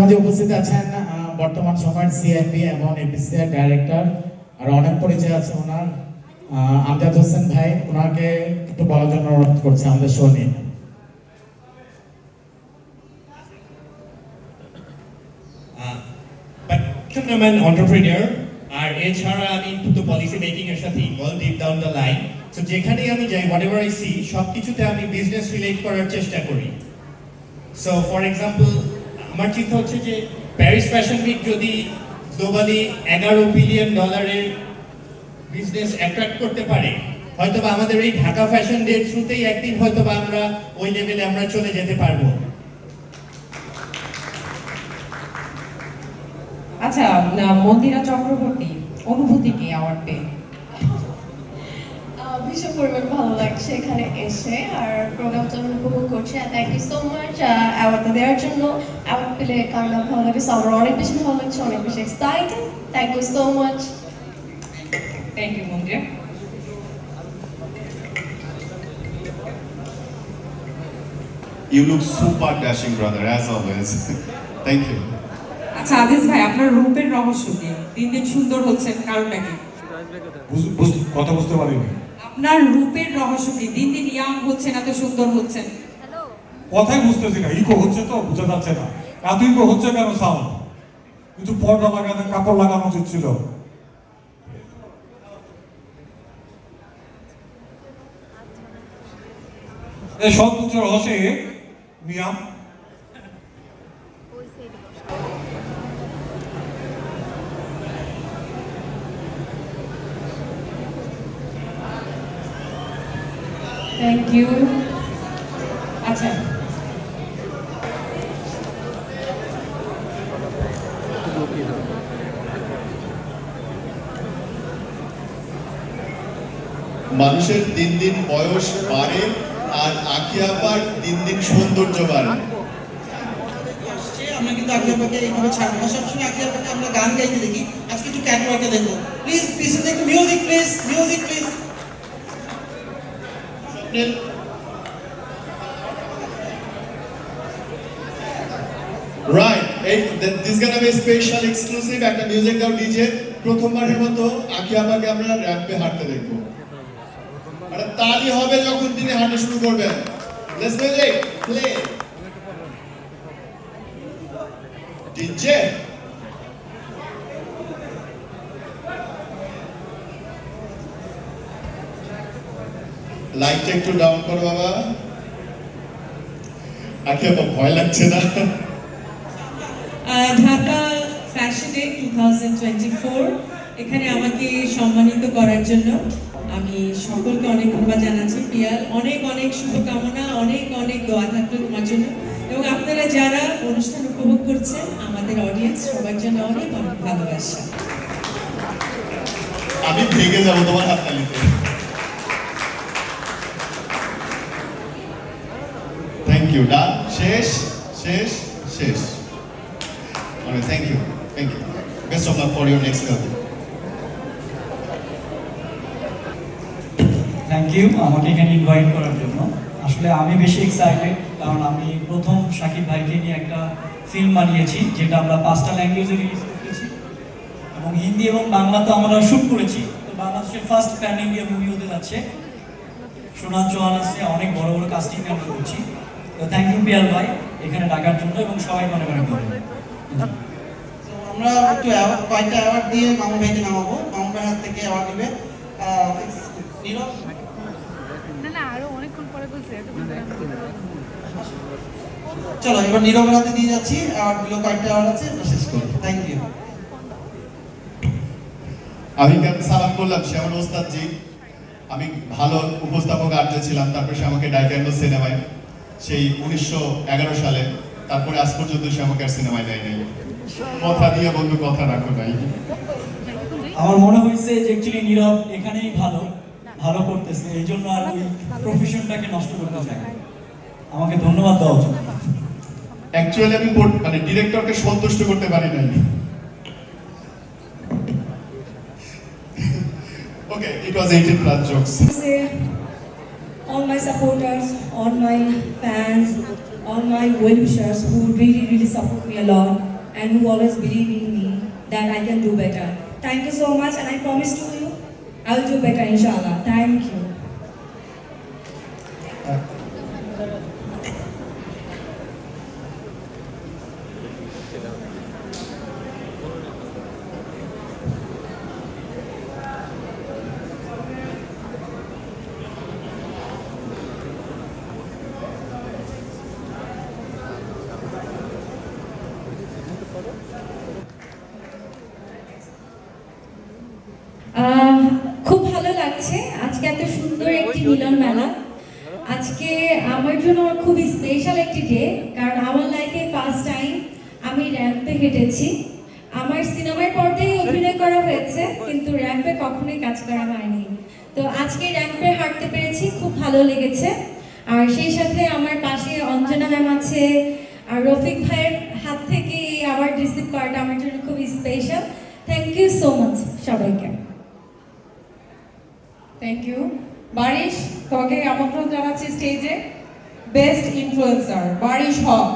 মাঝে উপস্থিত আছেন বর্তমান সময়ের সিআইপি এবং এপিসিআর ডাইরেক্টর আর অনেক পরিচয় আছে ওনার। আমজাদ হোসেন ভাই, ওনাকে একটু বলার জন্য অনুরোধ করছে আমাদের শো নিয়ে। ক্যামেরাম্যান অন্টারপ্রিনিয়র আর এছাড়া আমি তো পলিসি মেকিং এর সাথে involve deep down the line তো যেখানেই আমি যাই হোয়াট এভার আই সি সব কিছুতে আমি বিজনেস রিলেট করার চেষ্টা করি। সো ফর এক্সাম্পল আমার চিন্তা হচ্ছে যে প্যারিস ফ্যাশন উইক যদি গ্লোবালি এগারো বিলিয়ন ডলারের বিজনেস অ্যাট্রাক্ট করতে পারে, হয়তোবা আমাদের এই ঢাকা ফ্যাশন ডে থ্রুতেই একদিন হয়তোবা আমরা ওই লেভেলে আমরা চলে যেতে পারব। আচ্ছা মন্দিরা চক্রবর্তী, অনুভূতি কি অ্যাওয়ার্ড পেয়ে? ভীষণ পরিমাণ ভালো লাগছে এখানে এসে আর প্রোগ্রামটা আমি উপভোগ করছি আর থ্যাংক ইউ সো মাচ অ্যাওয়ার্ডটা দেওয়ার জন্য। অ্যাওয়ার্ড পেলে কার না ভালো লাগে আমার অনেক বেশি ভালো লাগছে অনেক বেশি excited thank you so much thank you You look super dashing, brother, as always. Thank you. আচ্ছা আজিজ ভাই আপনার রূপের রহস্য কি? দিন দিন সুন্দর হচ্ছেন কারণটা কি? বুঝ- বুঝ- কথা বুঝতে পারিনি। আপনার রূপের রহস্য কি দিন দিন ইয়াং হচ্ছেন এত সুন্দর হচ্ছেন কথাই বুঝতেছি না ইকো হচ্ছে তো বোঝা যাচ্ছে না। এত ইকো হচ্ছে কেন সাউন্ড কিছু পর্দা লাগানো কাপড় লাগানো উচিত ছিল। এই সব কিছু রহস্যে মিয়াম থ্যাংক ইউ আচ্ছা। মানুষের দিন দিন বয়স বাড়ে আর আখি আবার দিন দিন সৌন্দর্য বাড়ে। আসছে, আমরা কিন্তু আগে আপনাকে এইভাবে ছাড়বো না। সবসময় আগে আপনাকে আমরা গান গাইতে দেখি। আজকে একটু ক্যাটওয়ার্কে দেখো প্লিজ পিছনে একটু music please music please right এই দিস গানা বি স্পেশাল এক্সক্লুসিভ একটা মিউজিক দাও ডিজে প্রথমবারের মতো আখি আপাকে আমরা র্যাম্পে হাঁটতে দেখব। একটা তালি হবে যখন তিনি হাঁটা শুরু করবেন। লেটস মিউজিক প্লে ডিজে লাইটটা একটু ডাউন করো বাবা। আখি আপা ভয় লাগছে না? ঢাকা ফ্যাশন টু এখানে আমাকে সম্মানিত করার জন্য আমি সকলকে অনেক ধন্যবাদ জানাচ্ছি। পিয়াল অনেক অনেক শুভকামনা অনেক অনেক দোয়া থাকল তোমার জন্য। এবং আপনারা যারা অনুষ্ঠান উপভোগ করছেন আমাদের অডিয়েন্স সবার জন্য অনেক অনেক ভালোবাসা। আমি ভেঙে যাব তোমার হাততালিতে। ইউ ডান শেষ শেষ শেষ অনেক thank you thank you best of luck for your next level thank you আমাকে এখানে ইনভাইট করার জন্য। আসলে আমি বেশি এক্সাইটেড কারণ আমি প্রথম শাকিব ভাইকে নিয়ে একটা ফিল্ম বানিয়েছি, যেটা আমরা পাঁচটা ল্যাঙ্গুয়েজে রিলিজ করেছি। এবং হিন্দি এবং বাংলা তো আমরা শুট করেছি। তো বাংলাদেশের ফার্স্ট প্যান ইন্ডিয়া মুভি হতে যাচ্ছে। সোনান চৌহান আসছে অনেক বড় বড় কাস্টিং আমরা করছি। তো থ্যাংক ইউ পিয়াল ভাই এখানে ডাকার জন্য এবং অনেক অনেক ধন্যবাদ তো আমরা একটু অ্যাওয়ার্ড কয়েকটা অ্যাওয়ার্ড দিয়ে মামু ভাইকে নামাবো। মামু ভাইয়ের হাত থেকে অ্যাওয়ার্ড নেবে নীরব। না না আরও অনেকক্ষণ পরে বলছে। চলো এবার নীরবের হাতে দিয়ে যাচ্ছি। অ্যাওয়ার্ডগুলো কয়েকটা অ্যাওয়ার্ড আছে শেষ করি থ্যাংক ইউ আমি সালাম করলাম? সে আমার ওস্তাদ জি আমি ভালো উপস্থাপক আর্জে ছিলাম তারপরে সে আমাকে ডাইকে সিনেমায় সেই উনিশশো এগারো সালে তারপরে আজ পর্যন্ত সে আমাকে আর সিনেমায় দেয় নাই কথা দিয়ে বন্ধু কথা রাখো নাই। আমার মনে হয়েছে যে অ্যাকচুয়ালি নীরব এখানেই ভালো ভালো করতেছে এই জন্য আর ওই প্রফেশনটাকে নষ্ট করতে চাই আমাকে ধন্যবাদ দেওয়া উচিত। অ্যাকচুয়ালি আমি মানে ডিরেক্টরকে সন্তুষ্ট করতে পারি নাই। Okay it was 18 plus jokes all my supporters, all my fans, all my well wishers who really, really support me a lot. and who always believe in me that I can do better. Thank you so much, and I promise to you, I'll do better, inshallah. Thank you. লাগছে আজকে এত সুন্দর একটি মিলন মেলা। আজকে আমার জন্য খুবই স্পেশাল একটি ডে কারণ আমার লাইফে ফার্স্ট টাইম আমি র্যাম্পে হেঁটেছি। আমার সিনেমার পর্দায় অভিনয় করা হয়েছে, কিন্তু র্যাম্পে কখনোই কাজ করা হয়নি। তো আজকে র্যাম্পে হাঁটতে পেরেছি, খুব ভালো লেগেছে। আর সেই সাথে আমার পাশে অঞ্জনা ম্যাম আছে, আর রফিক ভাইয়ের হাত থেকে এই অ্যাওয়ার্ড রিসিভ করাটা আমার জন্য খুব special thank you so much সবাইকে। থ্যাংক ইউ বারিশ তোমাকে আমন্ত্রণ জানাচ্ছি স্টেজে বেস্ট ইনফ্লুয়েন্সার বারিশ হক।